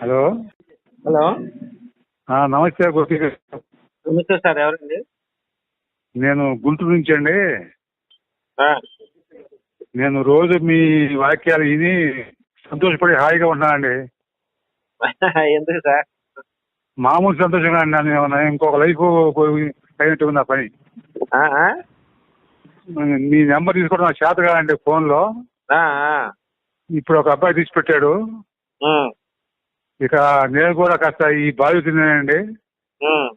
Hello. Hello. నమస్తే గోపి. నమస్తే sir ఎవరండి? నేను గుంటూరు నుంచి అండి. నేను రోజు మీ వాక్యాలు విని సంతోషపడి హాయిగా ఉన్నానండి ఎందుకు సార్? మామూలు సంతోషంగా నేను ఇంకొక లైఫ్ అయినట్టు ఉంది నా పని? మీ నెంబర్ తీసుకోవడం నాకు చేత కాదండి ఫోన్లో. ఇప్పుడు ఒక అబ్బాయి తీసి పెట్టాడు ఇక నేను కూడా కాస్త ఈ బాధితులేనండి ఉమ్.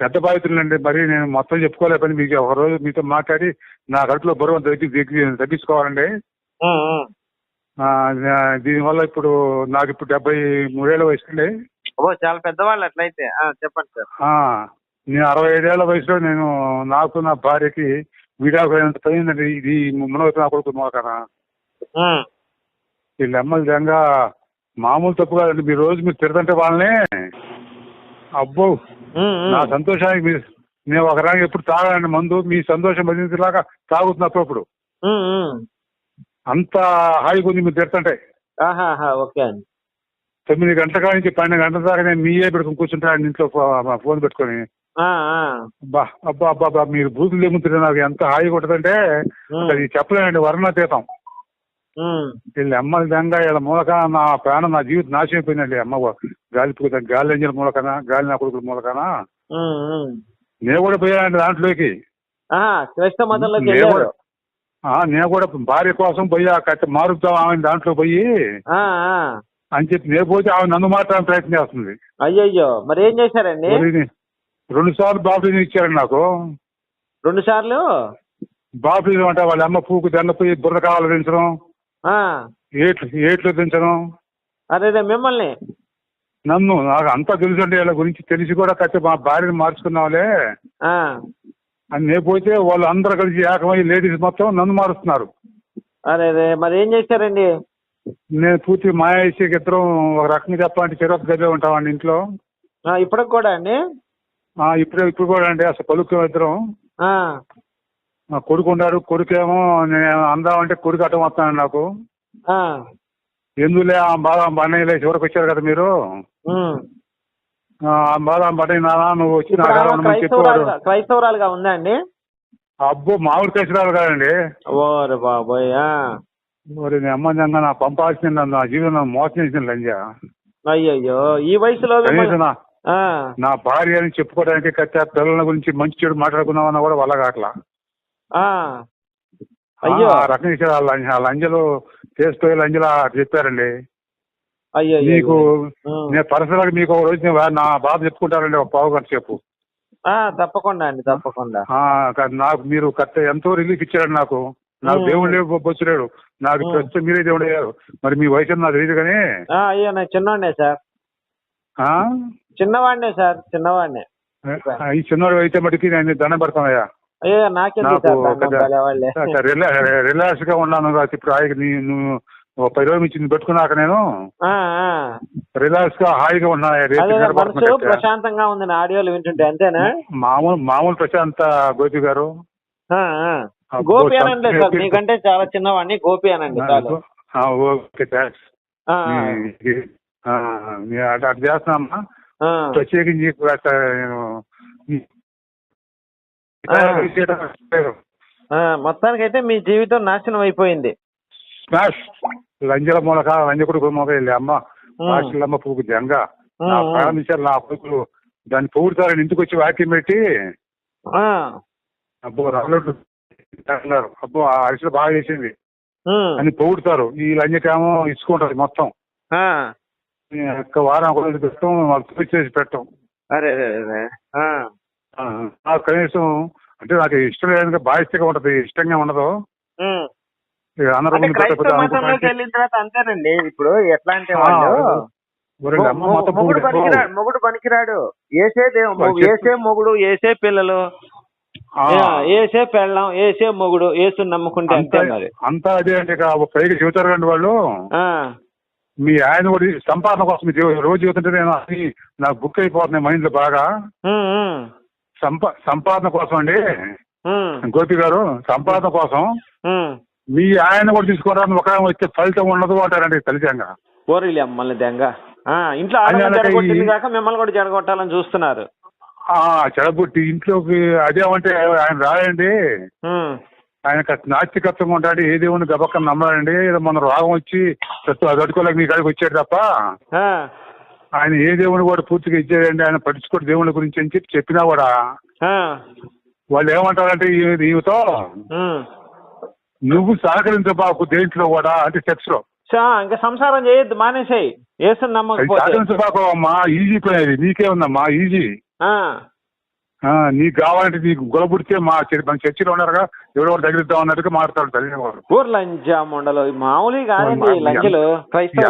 పెద్ద బాధితులండి మరి నేను మొత్తం చెప్పుకోలేకపోయి మీకు ఒక రోజు మీతో మాట్లాడి నా కడుపులో బరువు తగ్గి తగ్గి- తగ్గించుకోవాలండి. దీనివల్ల ఇప్పుడు నాకు ఇప్పుడు డెబ్బై మూడేళ్ళ వయసు అండి. చాలా పెద్దవాళ్ళు అట్లయితే. చెప్పండి సార్. నేను అరవై ఐదేళ్ళ వయసులో నేను నాకు నా భార్యకి విడాకులైనంత పోయిందండి. ఇది మునవతి నా కొడుకు వీళ్ళ అమ్మలు జంగా మామూలు తప్పు కాదండి మీరు రోజు మీరు తిడతంటే వాళ్ళని అబ్బో. నా సంతోషానికి మీరు నేను ఒక రాగా ఎప్పుడు తాగానండి మందు మీ సంతోషం భరించేలాగా తాగుతున్నా అప్పుడప్పుడు ఉమ్, ఉమ్. అంత హాయిగా ఉంది మీరు తిడతంటే ఓకే అండి తొమ్మిది గంటల కాడ నుంచి పన్నెండు గంటల దాకా నేను మీయే పెట్టుకుని కూర్చుంటాను ఇంట్లో ఫోన్ పెట్టుకొని. అబ్బా అబ్బా అబ్బా మీరు బూతులు ఏముంటుంది నాకు ఎంత హాయిగా ఉంటుందంటే అది చెప్పలేనండి వర్ణాతీతం. వీళ్ళ అమ్మల దంగా వీళ్ళ మూలక నా ప్రాణం నా జీవితం నాశనం అయిపోయిందండి. అమ్మ గాలి గాలి ఎంజల మూలకనా గాలి నా కొడుకుల మూలకనా. నేను కూడా పోయానండి దాంట్లోకి. నేను కూడా భార్య కోసం పోయి కట్ట మారుద్దాం ఆమె దాంట్లో పోయి. అని చెప్పి నేను పోతే ఆమె నన్ను మాట్లాడడానికి ప్రయత్నం చేస్తుంది. అయ్యయ్యో మరి ఏం చేశారండి? రెండు సార్లు బాప్టిజం ఇచ్చారండి నాకు. రెండు సార్లు? బాప్టిజం అంటే వాళ్ళ అమ్మ పూకు దండ పోయి బుర్ర కావాలి దించడం ఆ, ఏట్లు ఏట్లు దించడం అదే మిమ్మల్ని. నన్ను నాకు అంతా తెలుసండి వీళ్ళ గురించి. తెలిసి కూడా కట్టి మా భార్యను మార్చుకున్నావులే. అని నేను పోతే వాళ్ళు అందరూ కలిసి ఏకమై లేడీస్ మొత్తం నన్ను మారుస్తున్నారు. అదే అదే మరి ఏం చేశారండి? నేను పూర్తి మాయాయిషకి ఇద్దరం ఒక రకంగా చెప్పాలంటే చెరొక గదిలో ఉంటామండి ఇంట్లో. ఇప్పటికి కూడా అండి? ఇప్పుడు ఇప్పుడు కూడా అండి. అసలు పలుకు ఇద్దరం. మా కొడుకు ఉన్నాడు కొడుకేమో నేను అందామంటే కొడుకు అటం వస్తాను నాకు. ఆ, ఎందులే ఆ బాధ బండలే చివరికి వచ్చారు కదా మీరు? ఉమ్. ఆ బాధ బండ నానా నువ్వు వచ్చి నా ఇప్పుడు చెప్పేవాడు క్రైస్తవురాలుగా క్రైస్తవురాలుగా ఉందా అండి? అబ్బో మామిడి కేసురాలు కాదండి. ఓరే బాబోయ్ ఆ. మరి నేను అమ్మందంగా నా పంపాల్సిన నన్ను నా జీవితం నన్ను మోసం చేసిన లంజా. అయ్యయ్యో ఈ వయసులో కనీసం మిమ్మల్ని- నా ఆ, నా భార్య అని చెప్పుకోవడానికి కచ్చా పిల్లల గురించి మంచి చెడు మాట్లాడుకుందామన్నా కూడా వల్ల కావట్లా. అయ్యో. ఆ రకం లంజలు చేసిపోయే లంజలు చెప్పారండి. అయ్యో మీకు. నేను పర్సనల్ మీకు ఒక రోజు నా బాధ చెప్పుకుంటానండి ఒక పావు గంట చెప్పు ఆ, తప్పకుండా అండి తప్పకుండా. నాకు మీరు కరెక్ట్ ఎంతో రిలీఫ్ ఇచ్చారండి నాకు. నాకు. దేవుడు లేవు బొచ్చులేడు. నాకు. ప్రస్తుతం మీరే దేవుడు అయ్యారు. మరి మీ వయసు నాకు తెలియదు కానీ ఆ, అయ్యో నేను చిన్నవాడినే సార్. ఆ? చిన్నవాడినే సార్ చిన్నవాడినే. ఈ చిన్నవాడు అయితే మటుకి నేను దండం పెడతానయ్యా. అయ్యో నాకు. రిలాక్స్గా ఉన్నాను ఇప్పుడు నీ నువ్వు పది రోజుల నుంచి పెట్టుకున్నాక నేను. రిలాక్స్గా హాయిగా ఉన్నా రేపు అదే మనసు నిద్రపడుతున్నట్టే. ప్రశాంతంగా ఉంది నా ఆడియోలు వింటుంటే అంతేనా మామూలు మామూలు ప్రశాంత గోపి గారు గోపి అనండి సార్. మీకంటే చాలా చిన్నవాడిని గోపి అనండి ఓకే థ్యాంక్స్. అట్లా చేస్తున్నామ్మా. ప్రత్యేకించి ఆ, మొత్తానికైతే మీ జీవితం నాశనం అయిపోయింది. లంజల మూలక లంజ కొడుకు మూలక వెళ్ళి అమ్మ ఉమ్. ఆశలమ్మ పువ్వుకు జంగ. నా నా కొడుకులు దాన్ని పొగుడుతారని ఇంటికి వచ్చి వాక్యం పెట్టి అబ్బో రాళ్ళు అన్నారు అబ్బో ఆ అరిసెలు బాగా చేసింది. అని పొగుడుతారు. ఈ లంజకేమో ఇచ్చుకుంటది మొత్తం. ఒక్క వారం ఒక రోజు పెట్టడం వాళ్ళు పూర్తి చేసి పెట్టడం అరే నాకు కనీసం అంటే నాకు ఇష్టం లేదని బాధ్యతగా ఉంటది ఇష్టంగా ఉండదు. అంతేనండి. ఇప్పుడు ఎట్లా అంటే మొగుడు. పనికిరాడు మొగుడు పనికిరాడు. ఏసే. ఏసే మొగుడు ఏసే పిల్లలు. ఏసే పెళ్ళం ఏసే మొగుడు ఏసు నమ్ముకుంటే అంతే అంతా మరి. అంతా అదే అంటే పైకి చెబుతారు కండి వాళ్ళు. మీ ఆయన కూడా సంపాదన కోసం రోజు చెబుతుంటే నేను అది నాకు బుక్ అయిపోతున్నాయి మైండ్లో బాగా సంపా సంపాదన కోసం అండి. గోపి గారు సంపాదన కోసం. మీ ఆయన కూడా తీసుకోవడానికి ఒక వచ్చే ఫలితం ఉండదు అంటారండి పోరీలే అమ్మల్ని దెంగ. ఇంట్లో కాక మిమ్మల్ని కూడా జడగొట్టాలని చూస్తున్నారు. ఆ చెడబుట్టి ఇంట్లోకి అదేమంటే ఆయన రాయండి ఆయన కాస్త నాస్తికత్వంగా ఉంటాడు. ఏ దేవుని గబక్కని నమ్మడండి. ఏదో మన రోగం వచ్చి ప్రస్తుతం అది అడుకోలేక మీ కాడికి వచ్చాడు తప్ప. ఆయన ఏ దేవుని కూడా పూర్తిగా ఇచ్చాడండి ఆయన పట్టించుకోడు దేవుని గురించి అని చెప్పి చెప్పినా కూడా వాళ్ళు ఏమంటారంటే ఉమ్. నువ్వు సహకరించబాకు దేంట్లో కూడా అంటే సెక్స్లో చా, ఇంకా సంసారం చేయొద్దు మానేసేయి. సహకరించబాకు అమ్మా ఈజీ పని అది. నీకే ఉందమ్మా ఈజీ నీకు కావాలంటే నీకు గులబుడితే మా చర్చి- మన చర్చిలో ఉన్నారుగా ఎవరో తగిలిద్దాం అన్నట్టుగా మాట్లాడతాడు తల్లి ఊరు మండలు? మామూలుగా క్రైస్తవ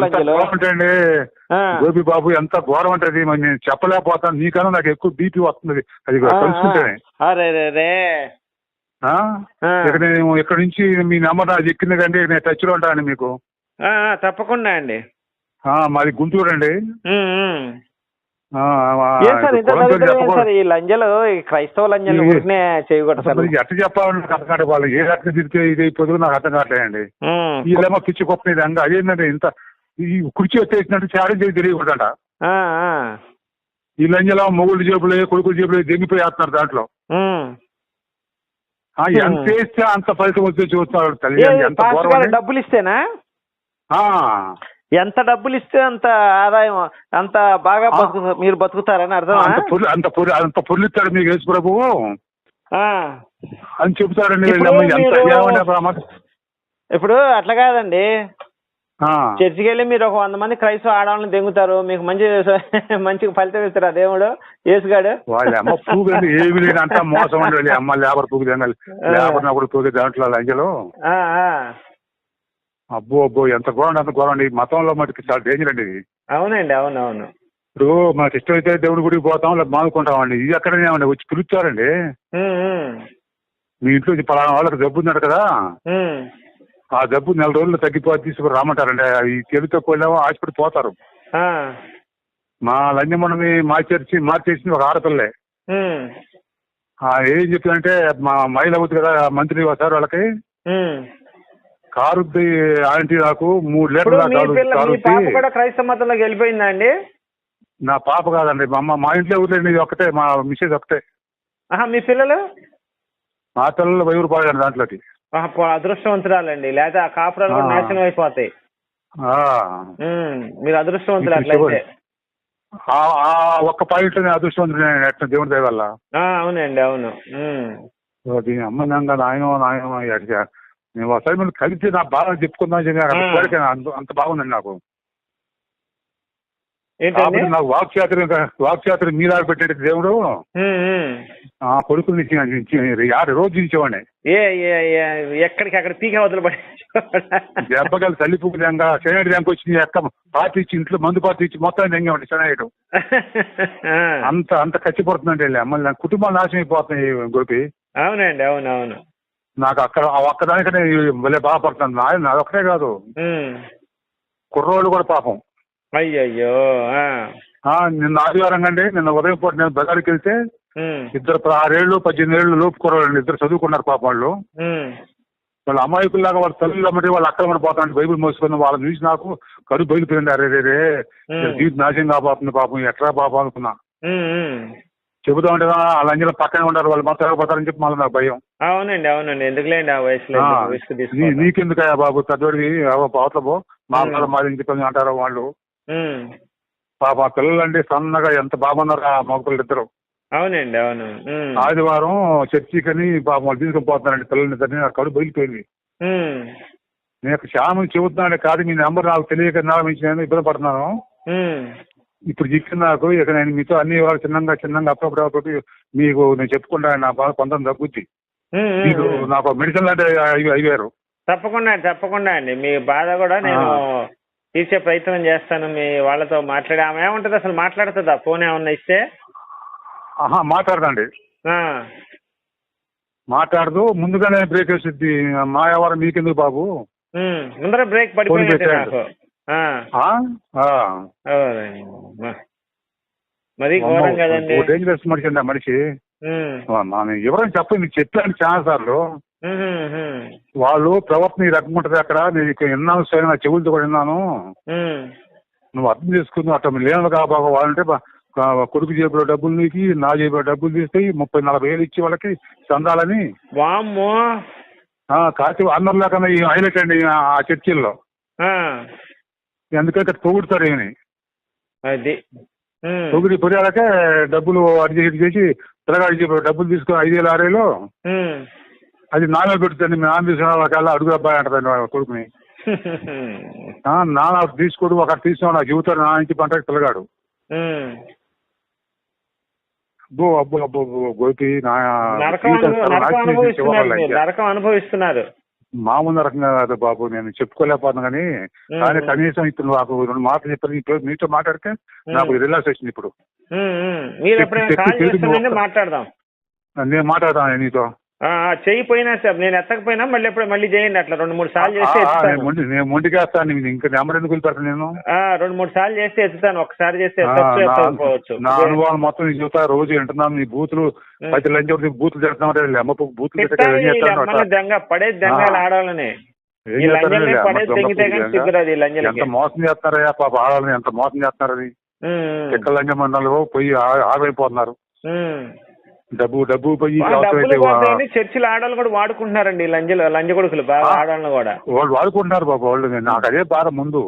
గోపి బాబు ఎంత ఘోరం అంటే మరి నేను చెప్పలేకపోతాను. నీకన్నా నాకు ఎక్కువ బీపీ వస్తుంది. అది తెలుసుకుంటేనే ఆ, అరే రే రే. ఆ? ఆ. ఇక నేను ఇక్కడ నుంచి మీ నెంబర్ నాకు ఎక్కింది కంటే నేను టచ్లో ఉంటాను మీకు తప్పకుండా అండి. మాది గుంటూరు అండి. ఈ లంజలు ఈ క్రైస్తవ లంజలు చేయకూడదు ఎట్ట చెప్పాలని నాకు అర్థం కాదు వాళ్ళు ఏ రకంగా తిరిగితే ఇది అయిపోతుందో నాకు అర్థం కావట్లేదండి. వీళ్ళేమో పిచ్చి గొప్ప అంగా. అదేంటంటే ఇంత ఈ కుర్చీ వచ్చేసినట్టు చాడీ చేసి తెలియకూడదంట. ఆ, ఆ, ఈ లంజలో మొగుళ్ళు జేబులు కొడుకుల జేబులు దెంగిపోయి వేస్తున్నారు దాంట్లో. ఎంత వేస్తే అంత ఫలితం వచ్చి చూస్తున్నారు తల్లి. డబ్బులు ఇస్తేనా? ఆ, ఎంత డబ్బులు ఇస్తే అంత ఆదాయం అంత బాగా ఆ. బతుకు మీరు బతుకుతారని అర్థమా? అంత అంత పొరి అంత పొర్లిస్తాడు మీకు యేసు ప్రభు. ఆ. అని చెబుతాడండి ఇప్పుడు వీళ్ళమ్మ అట్లా కాదండి. చర్చికి వెళ్ళి మీరు ఒక వంద మంది క్రైస్తవ ఆడవాళ్ళని దెంగుతారు మీకు మంచి మంచిగా ఫలితం ఇస్తారు ఆ దేవుడు యేసుగాడు. వాళ్ళ అమ్మ పూగండి ఏమి లేదు అంతా మోసం ఉండాలి అమ్మ లేబర్ పూగు లేబర్ పూగి దాంట్లో ఆ. అబ్బో అబ్బో ఎంత ఘోరం అంత ఘోరం అండి. మతంలో మటుకు చాలా డేంజర్ అండి ఇది. అవునండి అవునవును. ఇప్పుడు మనకి ఇష్టమైతే దేవుడి గుడికి పోతాం లేదా మానుకుంటామండి ఇది ఎక్కడనేమండి వచ్చి పిలుస్తారండి. మీ ఇంట్లో పలానా వాళ్ళకి జబ్బు ఉందట కదా. ఆ జబ్బు నెల రోజులు తగ్గిపోతే తీసుకుని రామంటారండి ఈ చెవితో పోలేమో హాస్పిటల్ పోతారు. మా లంజమ్మని మార్చేసి మార్చేసింది ఒక ఆడపిల్లే. ఏం చెప్తుందంటే మా మహిళ అవుతుంది కదా మంత్రి సార్ వాళ్ళకి. కారు ఆంటీ నాకు మూడు లీటర్ల కారు కూడా క్రైస్తవ మతంలోకి వెళ్ళిపోయిందా అండి? నా పాప కాదండి. మా అమ్మ మా ఇంట్లో ఊర్లో ఇది ఒకటే మా మిస్సెస్ ఒకటే మీ పిల్లలు? మా పిల్లలు వైరు పాడండి దాంట్లోకి. అదృష్టవంతురాలండి. ఆ కాపురాలు. నాశనం అయిపోతాయి. మీరు అదృష్టవంతులు అట్లయితే ఒక్క పాయింట్ అదృష్టం ఎట్లా దేవుడి దయ వల్ల. ఆ, అవునండి అవును. దీని అమ్మ నాయనో నాయనో నేను ఒకసారి కలిసి నా బాధ చెప్పుకుందాం. కోరిక అంత అంత బాగుందండి నాకు. నాకు వాక్చాతుర్యం వాక్చాతుర్యం మీలా పెట్టే దేవుడు. ఆ కొడుకుని యాభై రోజు ఇచ్చేవాడిని. ఏ ఎక్కడికి అక్కడ పీక అవతల పడి దెబ్బకాయలు తల్లి పువ్వు దెంగ శనగడి దెంగ వచ్చి ఎక్క పార్టీ ఇచ్చి ఇంట్లో మందు పార్టీ ఇచ్చి మొత్తం దెంగేవాడి శనగడు అంత అంత కచ్చిపడుతుందండి వెళ్ళి అమ్మ కుటుంబాలు నాశనం అయిపోతున్నాయి గోపి. అవునండి అవును అవును నాకు అక్కడ ఆ ఒక్కదానికనే భలే బాధపడుతున్నాను నా నాది ఒకటే కాదు. కుర్రోళ్ళు కూడా పాపం అయ్యయ్యో నిన్న ఆదివారం అండి నిన్న ఉదయం పూట నేను బజార్కి వెళ్తే ఇద్దరు ఆరేళ్ళు పద్దెనిమిది ఏళ్ళు లోపు కుర్రోళ్ళు ఇద్దరు చదువుకున్నారు పాపం వాళ్ళు. వాళ్ళ అమాయకుల్లాగా వాళ్ళ తల్లి అమ్మటి వాళ్ళు అక్కడ పడిపోతాను బైబిల్ మోసుకుని వాళ్ళని చూసి నాకు కడుపు బయలుపోయింది అరే రే. జీవితం నాశనం కాబోతుంది పాపం ఎట్లా పాపం అనుకున్నా. చెబుతా ఉంటే వాళ్ళ అంజలో పక్కనే ఉంటారు వాళ్ళు మొత్తం పోతారని చెప్పి మళ్ళీ నాకు భయం అవునండి అవునండి ఎందుకులేండి ఆ వయసులో రిస్క్ నీ- నీకెందుకయ్యా బాబు పెద్దోడివి అవతల పో మా. వాళ్ళ మాది చెప్పని అంటారు వాళ్ళు. పాప ఆ పిల్లలండి సన్నగా ఎంత బాగున్నారు ఆ మగపిల్లలు ఇద్దరు అవునండి అవును. ఆదివారం చర్చికని పాపం వాళ్ళు తీసుకుని పోతున్నారండి పిల్లల్ని నాకు కడుపు బయలుపోయింది. నేను శ్యామం చెబుతున్నాను కాదు మీ నెంబర్ నాకు తెలియక నేను ఇబ్బంది పడుతున్నాను. ఇప్పుడు చిక్కిన నాకు ఇక నేను మీతో అన్ని వివరాలు చిన్నగా చిన్నగా అప్పుడప్పుడు అప్పుడప్పుడు మీకు నేను చెప్పుకుంటా నా బాధ కొంత తగ్గుద్ది ఉమ్. నాకు మెడిసిన్ అయి- అయ్యారు తప్పకుండా తప్పకుండా అండి మీ బాధ కూడా నేను. తీర్చే ప్రయత్నం చేస్తాను మీ వాళ్ళతో మాట్లాడి ఆమె ఏముంటది అసలు మాట్లాడుతుందా ఫోన్ ఏమన్నా ఇస్తే ఆహా మాట్లాడదండి. మాట్లాడదు ముందుగానే బ్రేక్ వేసిద్ది మా వ్యవహారం మీకెందుకు బాబు. ముందర బ్రేక్. నాకు. మ- మరీ ఘోరం కదండి. ఓ డేంజరస్ మనిషి అండి ఆ మనిషి. ఎవరైనా చెప్పండి మీకు చెప్పాను చాలా సార్లు వాళ్ళు ప్రవర్తన ఈ రకంగా ఉంటుంది అక్కడ. నేను ఇక్కడ విన్నాను సరే నా చెవులతో కూడా విన్నాను. నువ్వు అర్థం చేసుకుని అట్లా లేను కాబోక వాళ్ళంటే కొడుకు జేబులో డబ్బులు నీకి నా జేబులో డబ్బులు తీస్తాయి ముప్పై నలభై వేలు ఇచ్చి వాళ్ళకి చందాలని. అందరు లేకుండా ఈ హైలైట్ అండి ఆ చర్చిల్లో. ఎందుకంటే పొగుడుతారు ఏమని అది. పొగిడి పొరియాలకే డబ్బులు అటు చేసి ఇటు చేసి పిల్లగాడి జేబులో డబ్బులు తీసుకొని ఐదు వేలు ఆరు వేలు ఉమ్. అది నాన్న పెడుతుంది మీ నాన్న తీసుకున్న వాళ్ళకల్లా అడుగు అబ్బాయి అంటదండి వాళ్ళ కొడుకుని. నాన్న తీసుకోడు ఒక తీసుకున్నా నాకు చెబుతాడు నా ఇంటి పంట పిల్లగాడు. అబ్బో అబ్బో అబ్బో గోపి నా నరకం అనుభవిస్తున్నారు. మామూలు రకంగా కాదు బాబు నేను చెప్పుకోలేకపోతున్నా కానీ కానీ. కనీసం ఇప్పుడు నాకు రెండు మాటలు చెప్పారు. ఇప్పుడు మీతో మాట్లాడితే నాకు రిలాక్స్ వచ్చింది ఇప్పుడు మాట్లాడదాం. నేను మాట్లాడతాను నీతో చెయ్యిపోయినా సార్ నేను ఎత్తకపోయినా మళ్ళీ ఎప్పుడు మళ్ళీ చేయండి అట్లా. రెండు మూడు సార్లు చేస్తే ఎత్తుతాను. నేను మొండికేస్తాను ఇంకా నెంబర్ ఎందుకు పెడతాను నేను? ఆ, రెండు మూడు సార్లు చేస్తే ఎత్తుతాను. ఒకసారి చేస్తే నా- ఎత్తకపోవచ్చు. నా అనుభవం మొత్తం నీకు చెబుతా రోజు వింటున్నాను నీ బూతులు. పది లంచం బూతులు తిడుతున్నావు అమ్మ బూతులు దెంగ పడేది దెంగలు. ఆడాలని ఎంత మోసం చేస్తున్నారయ్యా పాప ఆడాలని ఎంత మోసం చేస్తున్నారు అది. ఎక్కడ లంచం మండలు పోయి ఆగైపోతున్నారు డబ్బు డబ్బు పోయి చర్చిల ఆడవాళ్ళు కూడా వాడుకుంటున్నారండి లంజలు లంజ కొడుకులు బాగా. ఆడవాళ్ళని కూడా వాళ్ళు వాడుకుంటున్నారు బాబు వాళ్ళు నాకు అదే బాధ ముందు.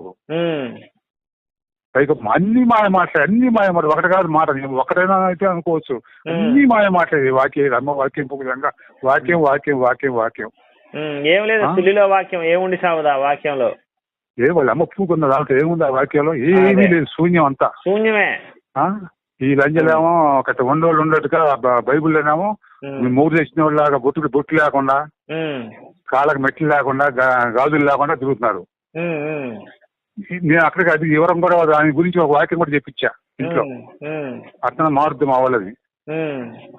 పైగా అన్ని మాయ మాటలే అన్ని మాయ మాట ఒకటి కాదు మాట నేను ఒకటైనా అయితే అనుకోవచ్చు అన్ని మాయ మాటలే వాక్యం అమ్మ వాక్యం పువ్వులంగా వాక్యం వాక్యం వాక్యం వాక్యం ఏం లేదు ఆ? సుల్లిలో వాక్యం ఏముండి సావదా వాక్యంలో ఏ వాళ్ళు అమ్మ పూకున్న దాంట్లో ఏముంది ఆ వాక్యంలో ఏమీ. లేదు శూన్యం అంతా శూన్యమే? ఈ లంజలేమో ఒకటి ఉండోళ్ళు ఉండట్టుగా బైబిల్లోనేమో మూడు తెచ్చిన వాళ్ళలాగా బొట్టుకు బొట్టు లేకుండా కాళ్ళకి మెట్లు లేకుండా గాజులు లేకుండా తిరుగుతున్నారు. నేను అక్కడికి అది వివరం కూడా దాని గురించి ఒక వాక్యం కూడా చెప్పించా ఇంట్లో. అట్లా మారుద్ది మా వాళ్ళది.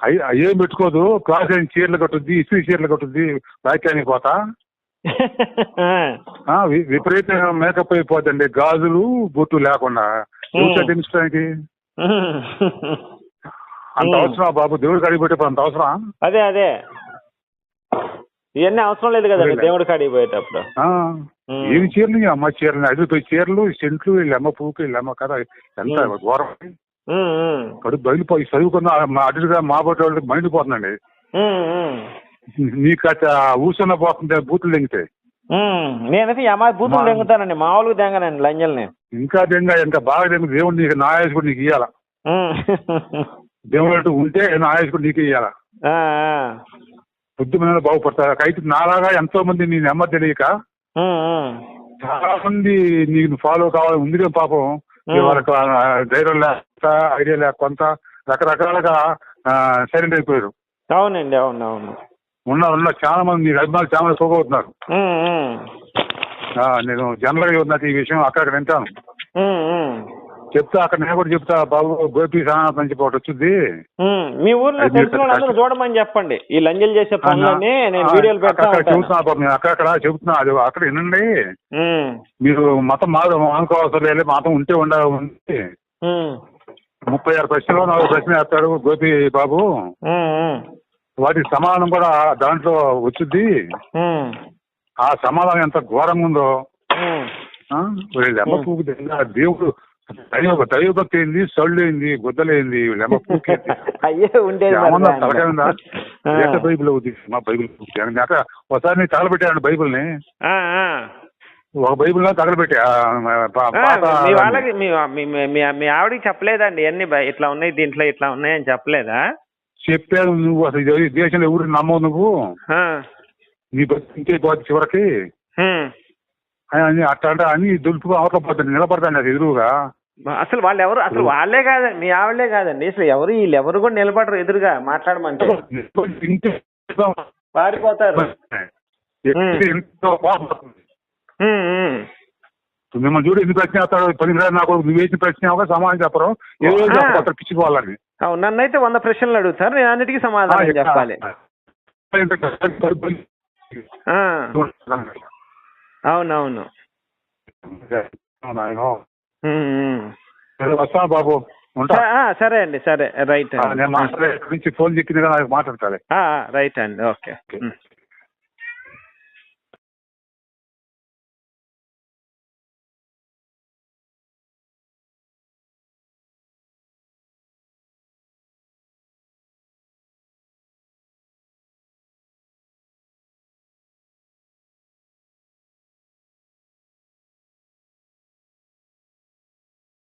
అయ్యి అయ్యేం పెట్టుకోదు క్లాస్ అయిన చీరలు కట్టుద్ది ఇస్త్రీ చీరలు కట్టుద్ది వాక్యానికి పోతా. విపరీతంగా మేకప్ అయిపోద్దండి గాజులు బొట్టు లేకుండా. ఎవరు తెలుసుకోవడానికి. అంత. అవసరం బాబు? దేవుడు కడిగి పెట్టే అంత అవసరం అదే అదే. ఇవన్నీ అవసరం లేదు కదండి. దేవుడి కాడికి పోయేటప్పుడు. ఏమి చీరలు? అమ్మ చీరలు. అది చీరలు సెంట్లు వీళ్ళమ్మ పూకు వీళ్ళమ్మ కదా ఎంత. ఘోరం. కడుపు బయలుపోయి చదువుకున్న మా అటుగా మా బట్టి వాళ్ళకి మైండిపోతుందండి ఉమ్, ఉమ్. నీకు అట్లా ఊసన్న పోతుంటే బూతులు దింగితే నేనైతే ఈ అమ్మాయి బూతులు దెంగుతానండి మామూలుగా దెంగనండి లంజల్ని ఇంకా దెంగ ఇంకా బాగా దెంగ దేవుడు నీకు నా కూడా నీకు ఇయ్యాల. దేవుడు ఉంటే నా కూడా నీకు ఇయ్యాల ఆ, ఆ. బుద్ధి మీద బాగుపడతారు అయితే నాలాగా ఎంతో మంది నీ నెమ్మది తెలియక. చాలా మంది నీకు ఫాలో కావాలి ఉంది పాపం. వాళ్ళకి ధైర్యం లేక ఐడియా లేక కొంత రకరకాలుగా సైలెంట్ అయిపోయారు అవునండి అవును అవును ఉన్నారు ఉన్నారు చాలా మంది నీకు అభిమానులు చాలా మంది. ఆ, నేను జనరల్గా నాకు ఈ విషయం అక్కడక్కడ వింటాను. చెప్తా అక్కడ నేను కూడా చెప్తా బాబు గోపి సానా చెప్పి ఒకటి వచ్చింది మీ ఊర్లో తెలిసిన మీరు చూడమని చెప్పండి. ఈ లంజలు చేసే పనులన్నీ నేను వీడియోలు అక్కడ చెబుతున్నా బాబు నేను అక్కడక్కడ చెబుతున్నా అది అక్కడ వినండి. మీరు మతం మారు అనుకోవాల్సిన లేదు మతం ఉంటే ఉండాలి ఉంది ముప్పై ఆరు ప్రశ్నలు నాలుగు ప్రశ్న వేస్తాడు గోపి బాబు. వాటికి సమాధానం కూడా దాంట్లో వచ్చింది ఆ సమాధానం ఎంత ఘోరంగా ఉందో. ఉమ్. ఆ? వీళ్ళు ఎమ్మ పూకు దింగా దేవుడు దైవ దైవభక్తి ఏంది సొళ్ళు ఏంది గుద్దలేంది వీళ్ళు ఎమ్మ పూకి. ఏక బైబిల్ అవుతుంది మా బైబిల్ అక్కడ ఒకసారి నేను తగలబెట్టాను బైబిల్ని. ఆ, ఆ. ఒక బైబిల్ తగలబెట్టా ఆ, పాత మీ ఆవిడకి చెప్పలేదండి అన్ని బ- ఇట్లా ఉన్నాయి దీంట్లో ఇట్లా ఉన్నాయి అని చెప్పలేదా? చెప్పాను నువ్వు అసలు ఈ దేశంలో ఎవరు నమ్మవు నువ్వు నీ బతికే పోతే చివరికి. అని అని అట్లా అంటే అన్ని దులుపుగా అవతల పోతుంది నిలబడతాను అది ఎదురుగా అసలు వాళ్ళు ఎవరు అసలు వాళ్ళే కాదండి మీ ఆవిడలే కాదండి అసలు ఎవరు వీళ్ళు ఎవరు కూడా నిలబడరు ఎదురుగా మాట్లాడమంటే పారిపోతారు మిమ్మల్ని చూడు ఎన్ని ప్రశ్న పది రాదు నాకు నువ్వు వేసిన ప్రశ్న సమాధానం చెప్పరు. ఏదో ఆ. చెప్పాలి పిచ్చిపోవాలని అవును నన్నైతే వంద ప్రశ్నలు అడుగుతారు. నేను అన్నిటికీ సమాధానం చెప్పాలి. అవునవును. వస్తాను బాబు? సరే అండి సరే రైట్ నుంచి ఫోన్ చెక్కింది నాకు మాట్లాడతాను రైట్ అండి ఓకే.